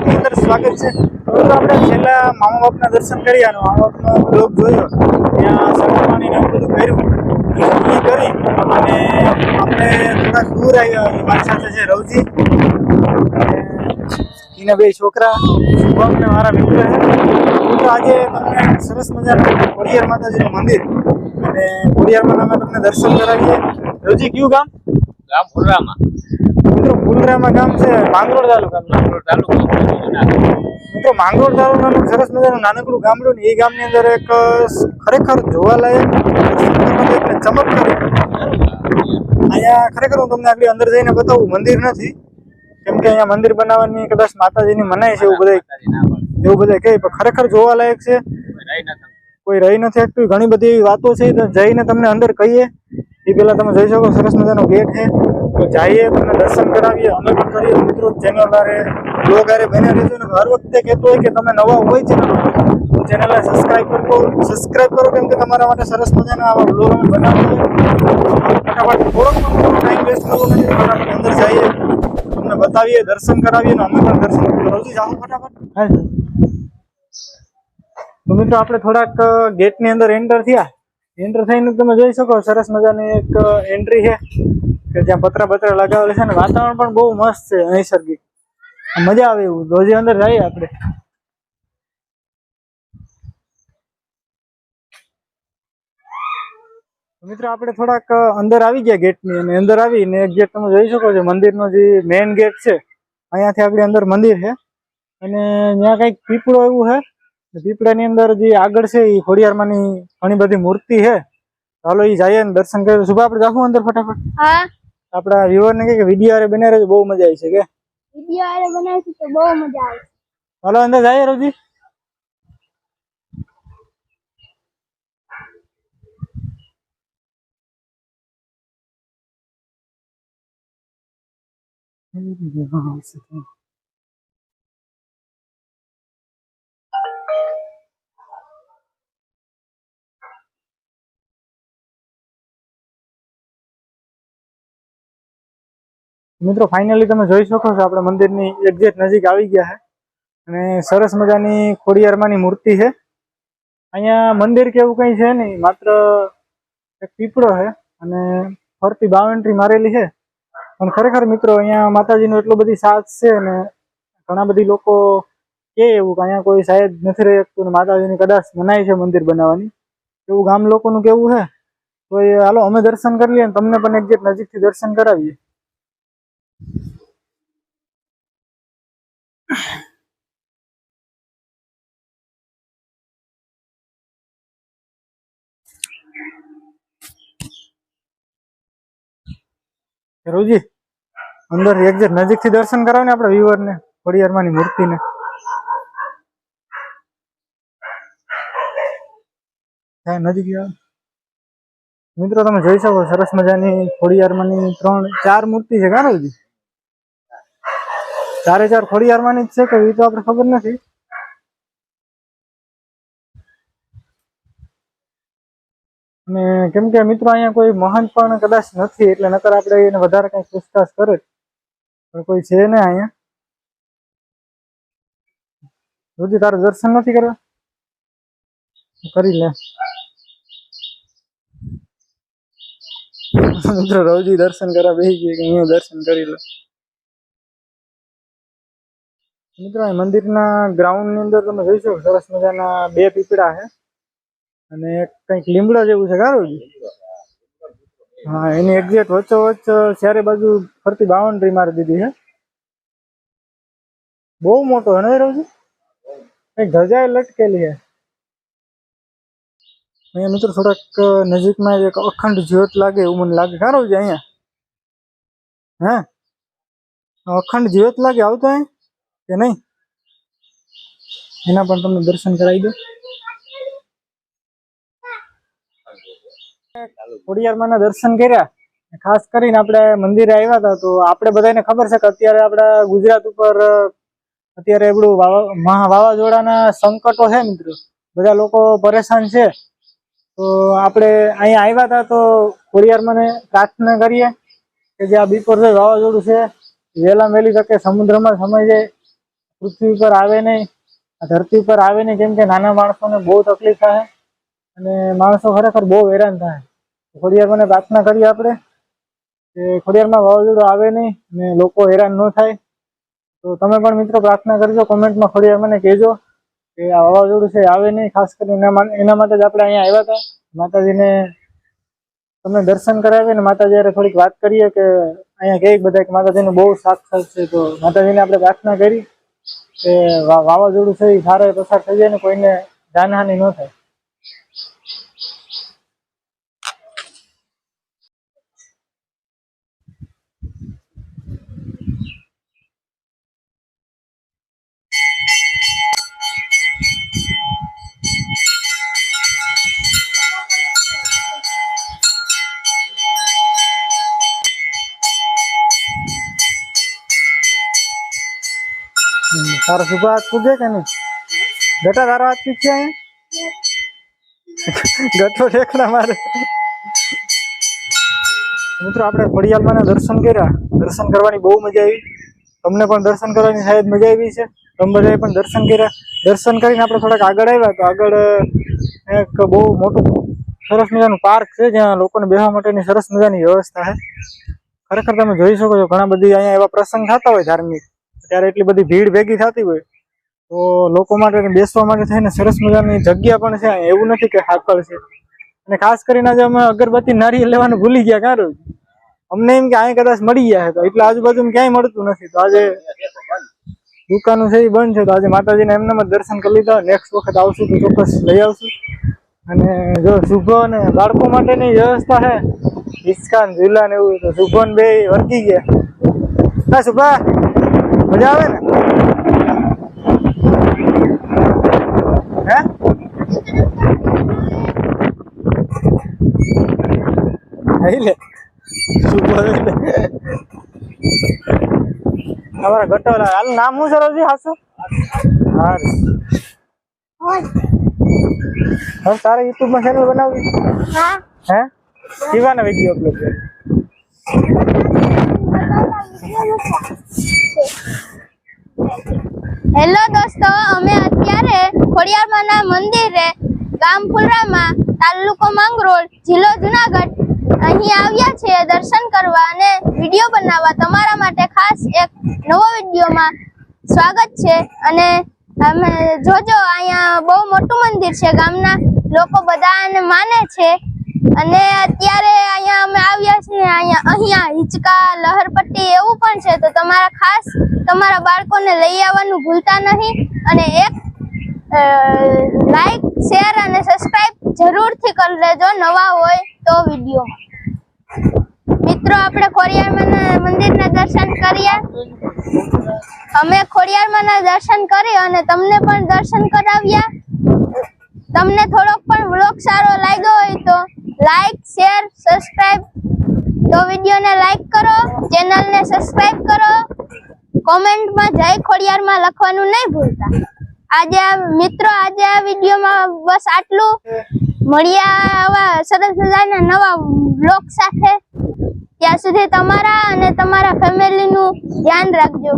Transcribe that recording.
બ્લોગની અંદર સ્વાગત છે. તો આપણે છેલ્લા મામા બાપના દર્શન કર્યા અને મામા બાપનો બ્લોગ જોયો. ત્યાં સરપાણી ને એવું બધું કર્યું. કરી અને આપણે થોડાક દૂર આવ્યા મારી સાથે છે રવજી. એના બે છોકરા, શુભમ મારા મિત્ર તો આજે તમને સરસ મજાનું ખોડિયાર માતાજીનું મંદિર. અને ખોડિયારમાં અમે તમને દર્શન કરાવીએ. રવજી, કયું ગામ? ગામ ફુલરામાં. મિત્રો ફુલરામાં ગામ છે માંગરોળ તાલુકાનું માંગરોળ તાલુકો. મિત્રો માંગરોળ તાલુકાનું સરસ મજાનું નાનકડું ગામડું ને એ ગામની અંદર એક ખરેખર જોવાલાયક એક ચમત્કારી અહીંયા ખરેખર હું તમને આગળ અંદર જઈને બતાવું મંદિર નથી. કેમ કે અહીંયા મંદિર બનાવવાની કદાચ માતાજીની મનાય છે એવું બધા. એવું બધા કહે પણ ખરેખર જોવાલાયક છે. કોઈ રહી નથી શકતું. ઘણી બધી એવી વાતો છે જઈને તમને અંદર કહીએ. એ પેલા તમે જોઈ શકો સરસ મજાનો ગેટ છે. તો જઈએ તમને દર્શન કરાવીએ અમે પણ કરીએ મિત્રો ચેનલ આરે બ્લોગ આરે બને રહેજો ને હર વખતે કહેતો હોય કે તમે નવા હોય ચેનલ તો ચેનલને સબસ્ક્રાઇબ કરો સબસ્ક્રાઇબ કરો કેમ કે તમારા માટે સરસ મજાના આવા બ્લોગ અમે બનાવીએ ફટાફટ થોડોક ટાઈમ વેસ્ટ કરવો નથી ફટાફટ અંદર જઈએ તમને બતાવીએ દર્શન કરાવીએ ને અમે પણ દર્શન કરીએ જાઓ ફટાફટ હા તો મિત્રો આપણે થોડાક ગેટની અંદર એન્ટર થયા એન્ટર થઈને તમે જોઈ શકો, સરસ મજાની એક એન્ટ્રી છે. કે જ્યાં પતરા બતરા લગાવેલા છે ને, વાતાવરણ પણ બહુ મસ્ત છે, નૈસર્ગિક. મજા આવે એવું. રોજે અંદર જઈએ આપણે. મિત્રો, આપણે થોડાક અંદર આવી ગયા ગેટની અને અંદર આવીને એક ગેટ તમે જોઈ શકો છો, મંદિરનો જે મેઇન ગેટ છે. અહીંયાથી આગળ અંદર મંદિર છે. અને ત્યાં કંઈક પીપળો એવું છે. પીપળાની અંદર જે આગળ છે એ ખોડિયારમાંની ઘણી બધી મૂર્તિ છે. ચાલો એ જઈએ ને દર્શન કરીએ શુભા આપણે જાખું અંદર ફટાફટ? હા. આપણા વ્યુઅર ને કે વિડિયો આરે બને રહેજો બહુ મજા આવી છે કે? વિડિયો આરે બનાવીશું તો બહુ મજા આવે હાલો અંદર જાય રોજી. મિત્રો ફાઇનલી તમે જોઈ શકો છો, આપણે મંદિરની એક્ઝેક્ટ નજીક આવી ગયા છે. અને સરસ મજાની ખોડિયારમાંની મૂર્તિ છે. અહીંયા મંદિર કે એવું કંઈ છે નહીં, માત્ર એક પીપળો છે અને ફરતી બાવન્ટ્રી મારેલી છે. પણ ખરેખર મિત્રો, અહીંયા માતાજીનો એટલો બધી સાથ છે અને ઘણા બધી લોકો કે એવું કે અહીંયા કોઈ સાહેબ નથી રહી શકતું માતાજીની કદાચ મનાય છે મંદિર બનાવવાની. એવું ગામ લોકોનું કેવું છે? તો એ, હાલો, અમે દર્શન કરી લઈએ તમને પણ એક્ઝેક્ટ નજીકથી દર્શન કરાવીએ. રોજી અંદર એક્ઝેક્ટ નજીકથી દર્શન કરાવો ને આપણે વ્યુઅર ને ખોડિયારમાંની મૂર્તિને હા, નજીક આવો. મિત્રો, તમે જોઈ શકો, સરસ મજાની ખોડિયારમાંની ત્રણ, ચાર મૂર્તિ છે, કાં રોજી ચારે ચાર ખોડિયારમાંની જ છે કે એ તો આપણે ખબર નથી અને કેમ કે મિત્રો અહીંયા કોઈ મહંત પણ કદાચ નથી એટલે નકર આપણે એને વધારે કઈ પૂછતાછ કરે પણ કોઈ છે ને અહીંયા રોજી તારે દર્શન નથી કરવા કરી લે મિત્રો રોજી દર્શન કરવા બેસી ગઈ કે હું દર્શન કરી લે મિત્રો મંદિરના ગ્રાઉન્ડની અંદર તમે જોઈ શકો સરસ મજાના બે પીપળા છે. અને કંઈક લીમડા જેવું છે ગારુજી હા, એની એક્ઝેક્ટ વચ્ચોવચ્ચ ચારે બાજુ ફરતી બાઉન્ડ્રી મારી દીધી છે. બહુ મોટો છે. ને કંઈક ધજાએ લટકેલી છે. અહીંયા મિત્રો થોડાક નજીકમાં એક અખંડ જ્યોત લાગે એવું મને લાગે. કારું છે અહીંયા. હે? અખંડ જ્યોત લાગે આવતો અહીં? કે નહીં? એના પણ તમને દર્શન કરાવી દો. ખોડિયારમાં દર્શન કર્યા. ખાસ કરીને આપણે મંદિરે આવ્યા હતા તો આપણે બધાને ખબર છે કે અત્યારે આપણા ગુજરાત ઉપર અત્યારે એવડું મહા વાવાઝોડાના સંકટો છે મિત્રો. બધા લોકો પરેશાન છે. તો આપણે અહીંયા આવ્યા હતા તો ખોડિયારમાં પ્રાર્થના કરીએ કે જે આ બીપોર વાવાઝોડું છે વહેલા વહેલી તકે સમુદ્રમાં સમય જાય. પૃથ્વી પર આવે નહીં ધરતી ઉપર આવે નહીં કેમ કે નાના માણસોને બહુ તકલીફ થાય અને માણસો ખરેખર બહુ હેરાન થાય. ખોડિયાર મને પ્રાર્થના કરીએ આપણે કે ખોડિયારમાં વાવાઝોડું આવે નહીં અને લોકો હેરાન ન થાય. તો તમે પણ મિત્રો પ્રાર્થના કરજો, કોમેન્ટમાં ખોડિયાર મને કહેજો કે આ વાવાઝોડું છે, આવે નહીં, ખાસ કરીને એના માટે જ આપણે અહીંયા આવ્યા હતા. માતાજીને તમને દર્શન કરાવીએ ને માતાજી જયારે થોડીક વાત કરીએ કે અહીંયા કહે બધા કે માતાજીનું બહુ સાક્ષાત છે. તો માતાજીને આપણે પ્રાર્થના કરી. કે વાવાઝોડું છે એ સારા પસાર થઈ જાય ને કોઈને જાનહાનિ ન થાય. તારો શુભ હાથ પૂગે કે નહીં? બેટા તારો હાથ પીછે ગતો ઠેકડા મારે. મિત્રો, આપણે ખોડિયાલમાંના દર્શન કર્યા. દર્શન કરવાની બહુ મજા આવી. તમને પણ દર્શન કરવાની સાહેબ મજા આવી છે. તમે બધાએ પણ દર્શન કર્યા. દર્શન કરીને આપણે થોડાક આગળ આવ્યા તો આગળ એક બહુ મોટું સરસ મજાનું પાર્ક છે, જ્યાં લોકોને બેસવા માટેની સરસ મજાની વ્યવસ્થા છે. ખરેખર તમે જોઈ શકો છો, ઘણા બધી અહીંયા એવા પ્રસંગ થતા હોય ધાર્મિક. ત્યારે એટલી બધી ભીડ ભેગી થતી હોય, તો લોકો માટે બેસવા માટે થઈને સરસ મજાની જગ્યા પણ છે. એવું નથી કે હાકળ છે. અને ખાસ કરીને આજે અમે અગરબત્તી નારિયેળ લેવાનું ભૂલી ગયા કાં રોજ અમને એમ કે અહીં કદાચ મળી ગયા હતા એટલે આજુબાજુ ક્યાંય મળતું નથી. તો આજે દુકાનો છે એ બંધ છે, તો આજે માતાજીને એમને જ દર્શન કરી લીધા નેક્સ્ટ વખત આવશું તો ચોક્કસ લઈ આવશું. અને જો શુભો અને બાળકો માટેની વ્યવસ્થા છે ઇસ્કાન ઝૂલા ને એવું, તો શુભન બે વર્ગી ગયા. હા, શુભા. મજા આવે ને? હે? આઈ લે. શું બોલે લે અમારા ગટોલા. હાલ નામ હું સરોજી હાસો? હાસુ હા હવે તારે યુટ્યુબમાં ચેનલ બનાવવી? હા. હે? કેવાના વીડિયો અપલોડ કરે હેલો દોસ્તો, અમે અત્યારે ખોડિયારમાંના મંદિરે ગામ ફુલરામાં તાલુકો માંગરોળ જિલ્લો જુનાગઢ અહીં આવ્યા છે દર્શન કરવા અને વીડિયો બનાવવા. તમારા માટે ખાસ એક નવો વિડીયોમાં સ્વાગત છે. અને અમે જોજો, અહીંયા બહુ મોટું મંદિર છે. ગામના લોકો બધાને માને છે. અને અત્યારે અહીંયા અમે આવ્યા છીએ, અહીંયા અહીંયા હિંચકા, લહરપટ્ટી એવું પણ છે, તો તમારા ખાસ તમારા બાળકોને લઈ આવવાનું ભૂલતા નહીં અને એક લાઈક શેર અને સબસ્ક્રાઇબ જરૂરથી કરી લેજો, નવા હોય તો વીડિયો મિત્રો, આપણે ખોડિયારમાંના મંદિરના દર્શન કર્યા. અમે ખોડિયારમાંના દર્શન કરી અને તમને પણ દર્શન કરાવ્યા. તમને થોડોક પણ વ્લોગ સારો લાગ્યો હોય તો લાઈક, શેર, સબસ્ક્રાઇબ. તો વિડીયોને લાઈક કરો, ચેનલને સબસ્ક્રાઇબ કરો. કોમેન્ટમાં જય ખોડિયારમાં લખવાનું નહીં ભૂલતા. આજે આ મિત્રો, આજે આ વિડીયોમાં બસ આટલું. મળ્યા આવા સરસ મજાના નવા બ્લોગ સાથે. ત્યાં સુધી તમારા અને તમારા ફેમિલીનું ધ્યાન રાખજો.